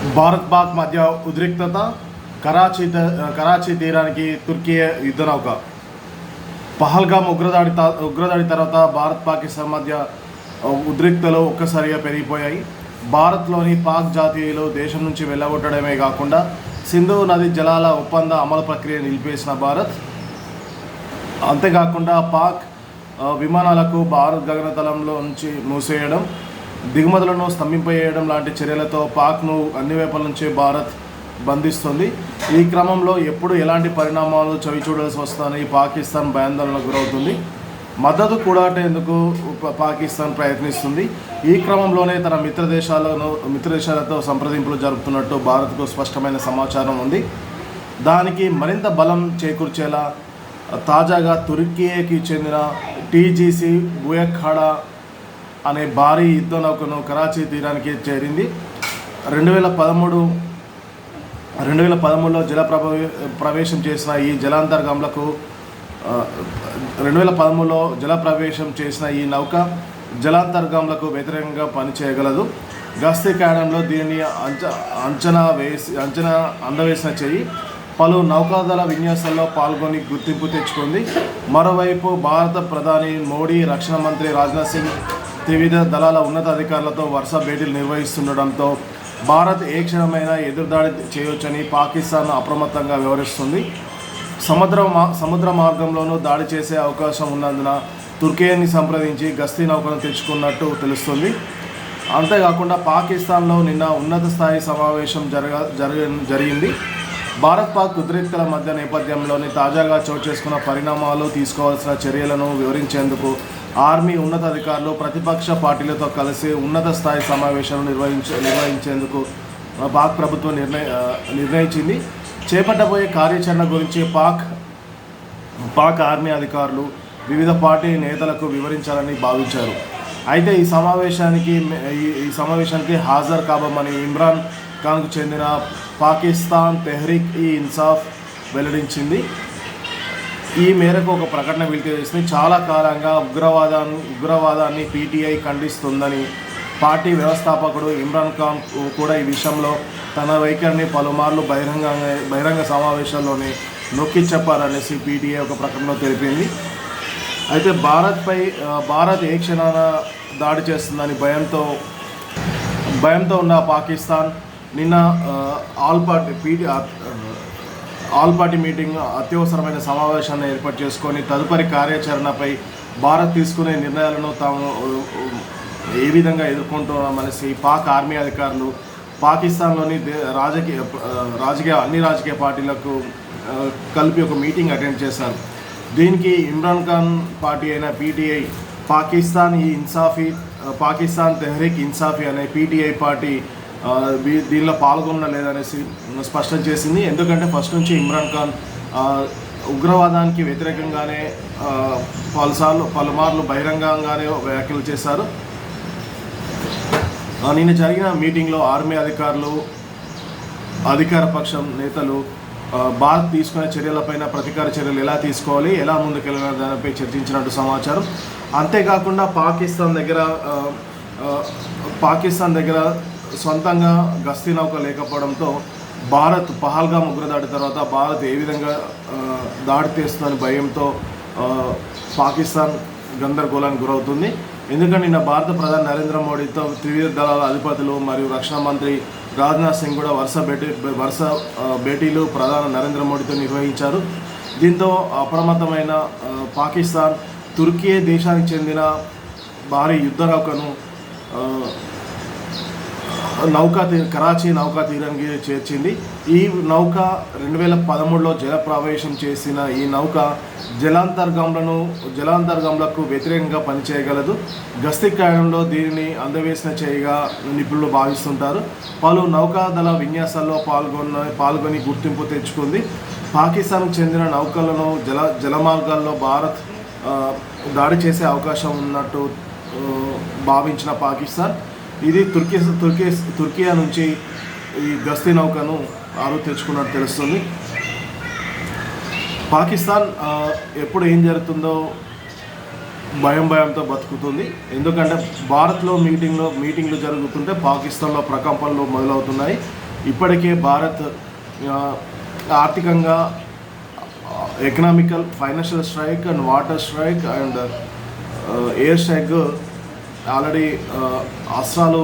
భారత్ పాక్ మధ్య ఉద్రిక్తత కరాచీ కరాచీ తీరానికి తుర్కీ యుద్ధ నౌక పహల్గామ్ ఉగ్రదాడి ఉగ్రదాడి తర్వాత భారత్ పాకిస్తాన్ మధ్య ఉద్రిక్తలు ఒక్కసారిగా పెరిగిపోయాయి. భారత్లోని పాక్ జాతీయులు దేశం నుంచి వెళ్ళగొట్టడమే కాకుండా సింధు నది జలాల ఒప్పంద అమలు ప్రక్రియ నిలిపేసిన భారత్. అంతేకాకుండా పాక్ విమానాలకు భారత్ గగనతలంలో నుంచి మూసేయడం దిగుమతులను స్తంభింపజేయడం లాంటి చర్యలతో పాక్ను అన్ని వైపుల నుంచి భారత్ బంధిస్తుంది. ఈ క్రమంలో ఎప్పుడు ఎలాంటి పరిణామాలు చవి చూడాల్సి వస్తుందని పాకిస్తాన్ భయాందోళనకు గురవుతుంది. మద్దతు కూడాటేందుకు పాకిస్తాన్ ప్రయత్నిస్తుంది. ఈ క్రమంలోనే తన మిత్ర దేశాలను మిత్ర దేశాలతో సంప్రదింపులు జరుపుతున్నట్టు భారత్కు స్పష్టమైన సమాచారం ఉంది. దానికి మరింత బలం చేకూర్చేలా తాజాగా తుర్కీకి చెందిన టీజీసీ బుయఖాడా అనే భారీ యుద్ధ నౌకను కరాచీ తీరానికి చేరింది. రెండు వేల పదమూడు రెండు వేల పదమూడులో జల ప్రవేశం చేసిన ఈ జలాంతర్గంలకు రెండు వేల పదమూడులో జల ప్రవేశం చేసిన ఈ నౌక జలాంతర్గంలకు వ్యతిరేకంగా పనిచేయగలదు. గస్తీ కాయడంలో దీనిని అంచ అంచనా వేసి అంచనా అందవేసిన చేయి పలు నౌకాదళ విన్యాసాల్లో పాల్గొని గుర్తింపు తెచ్చుకుంది. మరోవైపు భారత ప్రధాని మోడీ రక్షణ మంత్రి రాజ్నాథ్ సింగ్ త్రివిధ దళాల ఉన్నతాధికారులతో వరుస భేటీలు నిర్వహిస్తుండటంతో భారత్ ఏ క్షణమైనా ఎదురుదాడి చేయొచ్చని పాకిస్తాన్ అప్రమత్తంగా వివరిస్తుంది. సముద్ర మా సముద్ర మార్గంలోనూ దాడి చేసే అవకాశం ఉన్నందున తుర్కియాని సంప్రదించి గస్తీ నౌకను తెచ్చుకున్నట్టు తెలుస్తుంది. అంతేకాకుండా పాకిస్తాన్లో నిన్న ఉన్నత స్థాయి సమావేశం జరగ జరగ జరిగింది. భారత్ పాక్ ఉద్రిక్తల మధ్య నేపథ్యంలోని తాజాగా చోటు చేసుకున్న పరిణామాలు తీసుకోవాల్సిన చర్యలను వివరించేందుకు ఆర్మీ ఉన్నతాధికారులు ప్రతిపక్ష పార్టీలతో కలిసి ఉన్నత స్థాయి సమావేశాలు నిర్వహించే నిర్వహించేందుకు పాక్ ప్రభుత్వం నిర్ణయ నిర్ణయించింది. చేపట్టబోయే కార్యాచరణ గురించి పాక్ పాక్ ఆర్మీ అధికారులు వివిధ పార్టీ నేతలకు వివరించాలని భావించారు. అయితే ఈ సమావేశానికి ఈ- ఈ సమావేశానికి హాజరు కాబోమని ఇమ్రాన్ ఖాన్కు చెందిన పాకిస్తాన్ తెహ్రీక్ ఈ ఇన్సాఫ్ వెల్లడించింది. ఈ మేరకు ఒక ప్రకటన విడుదల చేసింది. చాలా కాలంగా ఉగ్రవాదాన్ని ఉగ్రవాదాన్ని పీటీఐ ఖండిస్తుందని పార్టీ వ్యవస్థాపకుడు ఇమ్రాన్ ఖాన్ కూడా ఈ విషయంలో తన వైఖరిని పలుమార్లు బహిరంగ బహిరంగ సమావేశాల్లోనే నొక్కి చెప్పారనేసి పీటీఐ ఒక ప్రకటనలో తెలిపింది. అయితే భారత్పై భారత్ ఏ క్షణాన దాడి చేస్తుందని భయంతో భయంతో ఉన్న పాకిస్తాన్ నిన్న all party PT all party meeting అత్యవసరమైన సమావేశాన్ని ఏర్పాటు చేసుకొని తదుపరి కార్యాచరణపై భారత్ తీసుకునే నిర్ణయాలను తాము ఏ విధంగా ఎదుర్కొంటున్నామనేసి పాక్ ఆర్మీ అధికారులు పాకిస్తాన్లోని దే- రాజకీయ రాజకీయ అన్ని రాజకీయ పార్టీలకు కలిపి ఒక మీటింగ్ అటెండ్ చేశారు. దీనికి ఇమ్రాన్ ఖాన్ పార్టీ అయిన పీటీఐ పాకిస్తాన్ ఈ ఇన్సాఫీ పాకిస్తాన్ తెహ్రీక్ ఇన్సాఫీ అనే పీటీఐ పార్టీ దీనిలో పాల్గొనడం లేదనేసి స్పష్టం చేసింది. ఎందుకంటే ఫస్ట్ నుంచి ఇమ్రాన్ ఖాన్ ఉగ్రవాదానికి వ్యతిరేకంగానే పలుసార్లు పలుమార్లు బహిరంగంగానే వ్యాఖ్యలు చేశారు. నిన్న జరిగిన మీటింగ్లో ఆర్మీ అధికారులు అధికార పక్షం నేతలు భారత్ తీసుకునే చర్యలపైన ప్రతీకార చర్యలు ఎలా తీసుకోవాలి ఎలా ముందుకెళ్ళాలి దానిపై చర్చించినట్టు సమాచారం. అంతేకాకుండా పాకిస్తాన్ దగ్గర పాకిస్తాన్ దగ్గర సొంతంగా గస్తీ నౌక లేకపోవడంతో భారత్ పహల్గా ఉగ్రదాడి తర్వాత భారత్ ఏ విధంగా దాడి చేస్తుందని భయంతో పాకిస్తాన్ గందరగోళానికి గురవుతుంది. ఎందుకంటే నిన్న భారత ప్రధాని నరేంద్ర మోడీతో త్రివిధ దళాల అధిపతులు మరియు రక్షణ మంత్రి రాజ్నాథ్ సింగ్ కూడా వరుస భేటీ వరుస భేటీలు ప్రధాని నరేంద్ర మోడీతో నిర్వహించారు. దీంతో అప్రమత్తమైన పాకిస్తాన్ తుర్కీ దేశానికి చెందిన భారీ యుద్ధ నౌకను నౌకా తీ కరాచీ నౌకా తీరానికి చేర్చింది. ఈ నౌక రెండు వేల పదమూడులో జల ప్రవేశం చేసిన ఈ నౌక జలాంతర్గంలను జలాంతర్గంలకు వ్యతిరేకంగా పనిచేయగలదు. గస్తీ కాయంలో దీనిని అందవేసిన చేయగా నిపుణులు భావిస్తుంటారు. పలు నౌకాదళ విన్యాసాల్లో పాల్గొన్న పాల్గొని గుర్తింపు తెచ్చుకుంది. పాకిస్తాన్కు చెందిన నౌకలను జల జలమార్గాల్లో భారత్ దాడి చేసే అవకాశం ఉన్నట్టు భావించిన పాకిస్తాన్. ఇది తుర్కీ తుర్కీ తుర్కియా నుంచి ఈ గస్తీ నౌకను ఆరు తెచ్చుకున్నట్టు తెలుస్తుంది. పాకిస్తాన్ ఎప్పుడు ఏం జరుగుతుందో భయం భయంతో బతుకుతుంది. ఎందుకంటే భారత్లో మీటింగ్లో మీటింగ్లు జరుగుతుంటే పాకిస్తాన్లో ప్రకంపనలు మొదలవుతున్నాయి. ఇప్పటికే భారత్ ఆర్థికంగా economical financial strike and water strike and air strike already అస్త్రాలు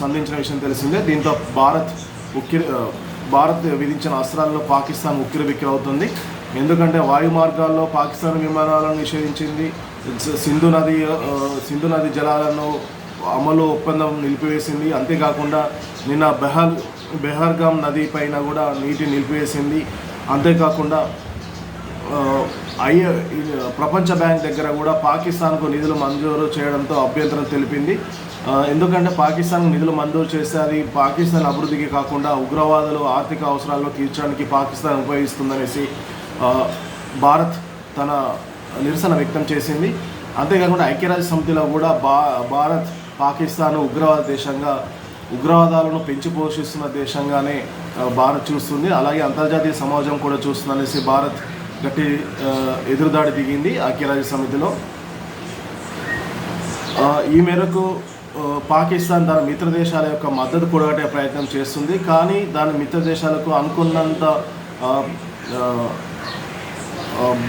సంధించిన విషయం తెలిసిందే. దీంతో భారత్ ఉక్కిరి భారత్ విధించిన అస్త్రాల్లో పాకిస్తాన్ ఉక్కిరి బిక్కిరి అవుతుంది. ఎందుకంటే వాయు మార్గాల్లో పాకిస్తాన్ విమానాలను నిషేధించింది. సింధు నది సింధు నది జలాలను అమలు ఒప్పందం నిలిపివేసింది. అంతేకాకుండా నిన్న బెహల్ బెహర్గామ్ నది పైన కూడా నీటి నిలిపివేసింది. అంతేకాకుండా ఐ ప్రపంచ బ్యాంక్ దగ్గర కూడా పాకిస్తాన్కు నిధులు మంజూరు చేయడంతో అభ్యంతరం తెలిపింది. ఎందుకంటే పాకిస్తాన్ నిధులు మంజూరు చేస్తే అది పాకిస్తాన్ అభివృద్ధికి కాకుండా ఉగ్రవాదులు ఆర్థిక అవసరాలను తీర్చడానికి పాకిస్తాన్ ఉపయోగిస్తుందనేసి భారత్ తన నిరసన వ్యక్తం చేసింది. అంతేకాకుండా ఐక్యరాజ్య సమితిలో కూడా భా భారత్ పాకిస్తాన్ ఉగ్రవాద దేశంగా ఉగ్రవాదాలను పెంచి పోషిస్తున్న దేశంగానే భారత్ చూస్తుంది. అలాగే అంతర్జాతీయ సమాజం కూడా చూస్తుంది అనేసి భారత్ గట్టి ఎదురుదాడి దిగింది ఐక్యరాజ్య సమితిలో. ఈ మేరకు పాకిస్తాన్ తన మిత్ర దేశాల యొక్క మద్దతు కూడగట్టే ప్రయత్నం చేస్తుంది. కానీ దాని మిత్ర దేశాలకు అనుకున్నంత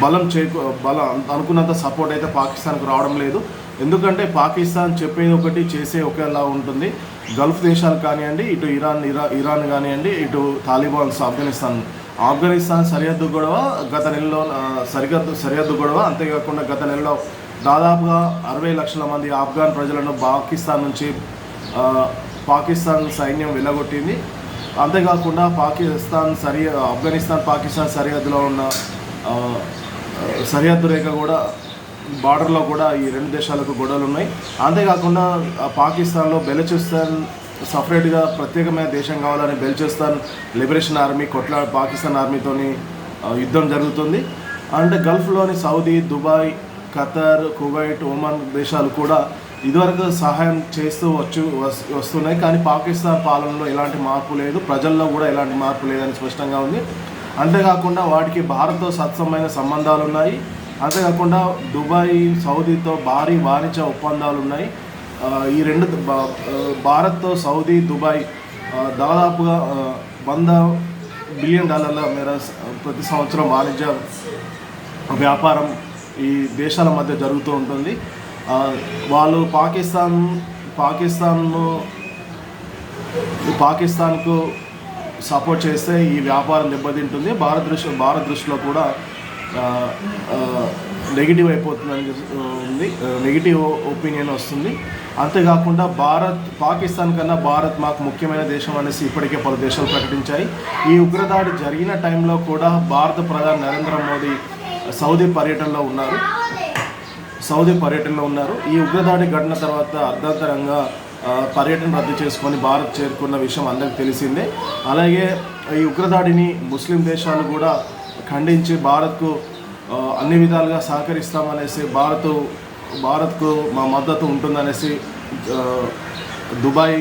బలం చేకు బలం అనుకున్నంత సపోర్ట్ అయితే పాకిస్తాన్కు రావడం లేదు. ఎందుకంటే పాకిస్తాన్ చెప్పేది ఒకటి చేసే ఒకేలా ఉంటుంది. గల్ఫ్ దేశాలు కానివ్వండి ఇటు ఇరాన్ ఇరా ఇరాన్ కానివ్వండి ఇటు తాలిబాన్స్ ఆఫ్ఘనిస్తాన్ ఆఫ్ఘనిస్తాన్ సరిహద్దు గొడవ గత నెలలో సరిహద్దు సరిహద్దు గొడవ అంతేకాకుండా గత నెలలో దాదాపుగా అరవై లక్షల మంది ఆఫ్ఘాన్ ప్రజలను పాకిస్తాన్ నుంచి పాకిస్తాన్ సైన్యం వెళ్ళగొట్టింది. అంతేకాకుండా పాకిస్తాన్ సరి ఆఫ్ఘనిస్తాన్ పాకిస్తాన్ సరిహద్దులో ఉన్న సరిహద్దు రేఖ కూడా బార్డర్లో కూడా ఈ రెండు దేశాలకు గొడవలు ఉన్నాయి. అంతేకాకుండా పాకిస్తాన్లో బెలచిస్తాన్ సపరేట్గా ప్రత్యేకమైన దేశం కావాలని బెల్చిస్తాన్ లిబరేషన్ ఆర్మీ కొట్లా పాకిస్తాన్ ఆర్మీతోని యుద్ధం జరుగుతుంది. అంటే గల్ఫ్లోని Saudi Dubai Qatar Kuwait Oman దేశాలు కూడా ఇదివరకు సహాయం చేస్తూ వచ్చు వస్తున్నాయి. కానీ పాకిస్తాన్ పాలనలో ఎలాంటి మార్పు లేదు. ప్రజల్లో కూడా ఎలాంటి మార్పు లేదని స్పష్టంగా ఉంది. అంతేకాకుండా వాటికి భారత్తో సత్సమైన సంబంధాలు ఉన్నాయి అంతేకాకుండా దుబాయ్ సౌదీతో భారీ వాణిజ్య ఒప్పందాలు ఉన్నాయి ఈ రెండు భారత్ సౌదీ దుబాయ్ దాదాపుగా వంద బిలియన్ డాలర్ల మేర ప్రతి సంవత్సరం వాణిజ్య వ్యాపారం ఈ దేశాల మధ్య జరుగుతూ ఉంటుంది. వాళ్ళు పాకిస్తాన్ పాకిస్తాన్ను పాకిస్తాన్కు సపోర్ట్ చేస్తే ఈ వ్యాపారం దెబ్బతింటుంది. భారత దృష్టి భారత దృష్టిలో కూడా నెగిటివ్ అయిపోతుందని ఉంది. నెగిటివ్ ఒపీనియన్ వస్తుంది. అంతేకాకుండా భారత్ పాకిస్తాన్ కన్నా భారత్ మాకు ముఖ్యమైన దేశం అనేసి ఇప్పటికే పలు దేశాలు ప్రకటించాయి. ఈ ఉగ్రదాడి జరిగిన టైంలో కూడా భారత ప్రధాని నరేంద్ర మోదీ సౌదీ పర్యటనలో ఉన్నారు. సౌదీ పర్యటనలో ఉన్నారు. ఈ ఉగ్రదాడి ఘటన తర్వాత అర్ధాంతరంగా పర్యటన రద్దు చేసుకొని భారత్ చేరుకున్న విషయం అందరికీ తెలిసిందే. అలాగే ఈ ఉగ్రదాడిని ముస్లిం దేశాలు కూడా ఖండించి భారత్కు అన్ని విధాలుగా సహకరిస్తామనేసి భారత్ భారత్కు మా మద్దతు ఉంటుందనేసి దుబాయ్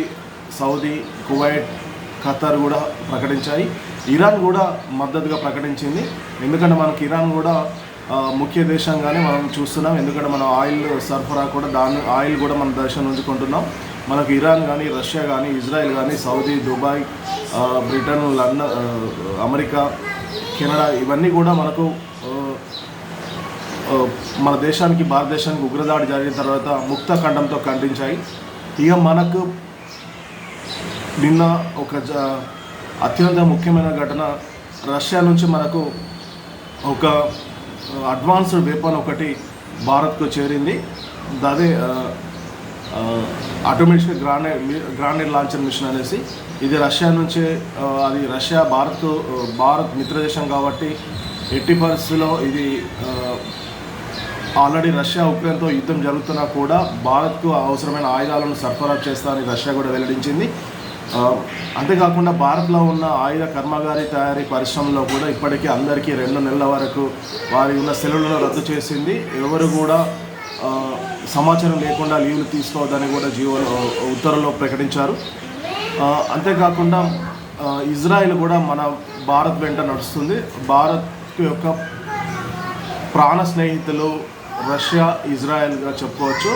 సౌదీ కువైట్ ఖతార్ కూడా ప్రకటించాయి. ఇరాన్ కూడా మద్దతుగా ప్రకటించింది. ఎందుకంటే మనకి ఇరాన్ కూడా ముఖ్య దేశంగానే మనం చూస్తున్నాం. ఎందుకంటే మనం ఆయిల్ సరఫరా కూడా దాని ఆయిల్ కూడా మన దేశం నుంచి కొంటున్నాం. మనకు ఇరాన్ కానీ రష్యా కానీ ఇజ్రాయెల్ కానీ Saudi Dubai Britain London America Canada ఇవన్నీ కూడా మనకు మన దేశానికి భారతదేశానికి ఉగ్రదాడి జరిగిన తర్వాత ముక్త ఖండంతో ఖండించాయి. ఇక మనకు నిన్న ఒక జ- అత్యంత ముఖ్యమైన ఘటన రష్యా నుంచి మనకు ఒక అడ్వాన్స్డ్ వెపన్ ఒకటి భారత్కు చేరింది. అదే automatic grenade grenade launcher machine అనేసి. ఇది రష్యా నుంచి అది రష్యా భారత్ భారత్ మిత్రదేశం కాబట్టి ఎట్టి పరిస్థితుల్లో ఇది ఆల్రెడీ రష్యా ఉక్రెయిన్తో యుద్ధం జరుగుతున్నా కూడా భారత్కు అవసరమైన ఆయుధాలను సరఫరా చేస్తారని రష్యా కూడా వెల్లడించింది. అంతేకాకుండా భారత్లో ఉన్న ఆయుధ కర్మాగారి తయారీ పరిశ్రమలో కూడా ఇప్పటికీ అందరికీ రెండు నెలల వరకు వారి ఉన్న సెలవులను రద్దు చేసింది. ఎవరు కూడా సమాచారం లేకుండా లీవ్లు తీసుకోవద్దని కూడా జీవో ఉత్తర్వులో ప్రకటించారు. అంతేకాకుండా ఇజ్రాయెల్ కూడా మన భారత్ వెంట నడుస్తుంది. భారత్ యొక్క ప్రాణ స్నేహితులు రష్యా ఇజ్రాయెల్గా చెప్పుకోవచ్చు.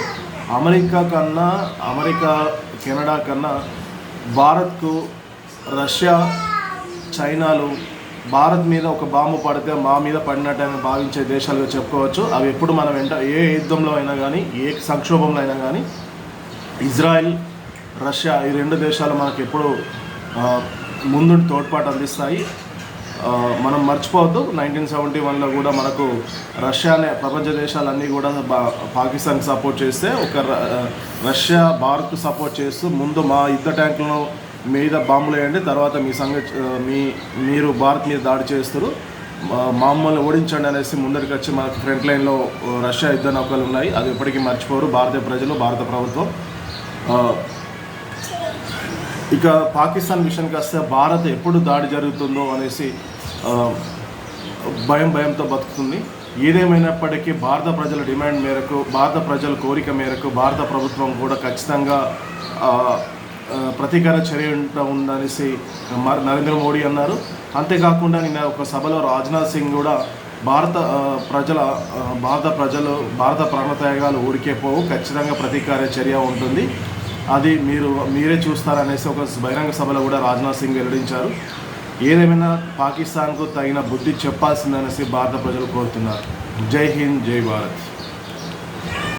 అమెరికా కన్నా అమెరికా కెనడా కన్నా భారత్కు రష్యా చైనాలు భారత్ మీద ఒక బాంబు పడితే మా మీద పడినట్టని భావించే దేశాలుగా చెప్పుకోవచ్చు. అవి ఎప్పుడు మనం వెంట ఏ యుద్ధంలో అయినా కానీ ఏ సంక్షోభంలో అయినా కానీ ఇజ్రాయెల్ రష్యా ఈ రెండు దేశాలు మనకు ఎప్పుడు ముందు తోడ్పాటు అందిస్తాయి. మనం మర్చిపోవద్దు నైన్టీన్ సెవెంటీ వన్లో కూడా మనకు రష్యానే ప్రపంచ దేశాలన్నీ కూడా బా- పాకిస్తాన్కి సపోర్ట్ చేస్తే ఒక రష్యా భారత్కు సపోర్ట్ చేస్తూ ముందు మా యుద్ధ ట్యాంకులను మీద బాంబులు వేయండి తర్వాత మీ సంగతి మీ మీరు భారత్ మీద దాడి చేస్తారు. మామూలు మమ్మల్ని ఓడించండి అనేసి ముందరికి వచ్చి మనకు ఫ్రంట్ లైన్లో రష్యా యుద్ధ నౌకలు ఉన్నాయి. అది ఎప్పటికీ మర్చిపోరు. భారతీయ ప్రజలు భారత ప్రభుత్వం. ఇక పాకిస్తాన్ విషయానికి వస్తే భారత్ ఎప్పుడు దాడి జరుగుతుందో అనేసి భయం భయంతో బతుకుతుంది. ఏదేమైనప్పటికీ భారత ప్రజల డిమాండ్ మేరకు భారత ప్రజల కోరిక మేరకు భారత ప్రభుత్వం కూడా ఖచ్చితంగా ప్రతీకార చర్య ఉంట- ఉందనేసి నరేంద్ర మోడీ అన్నారు. అంతేకాకుండా నిన్న ఒక సభలో రాజ్నాథ్ సింగ్ కూడా భారత ప్రజల భారత ప్రజలు భారత ప్రాణత్యాగాలు ఊరికే పోవు ఖచ్చితంగా ప్రతీకార చర్య ఉంటుంది. అది మీరు మీరే చూస్తారనేసి ఒక బహిరంగ సభలో కూడా రాజ్నాథ్ సింగ్ వెల్లడించారు. ఏదేమైనా పాకిస్తాన్కు తగిన బుద్ధి చెప్పాల్సిందనేసి భారత ప్రజలు కోరుతున్నారు. జై హింద్ జై భారత్.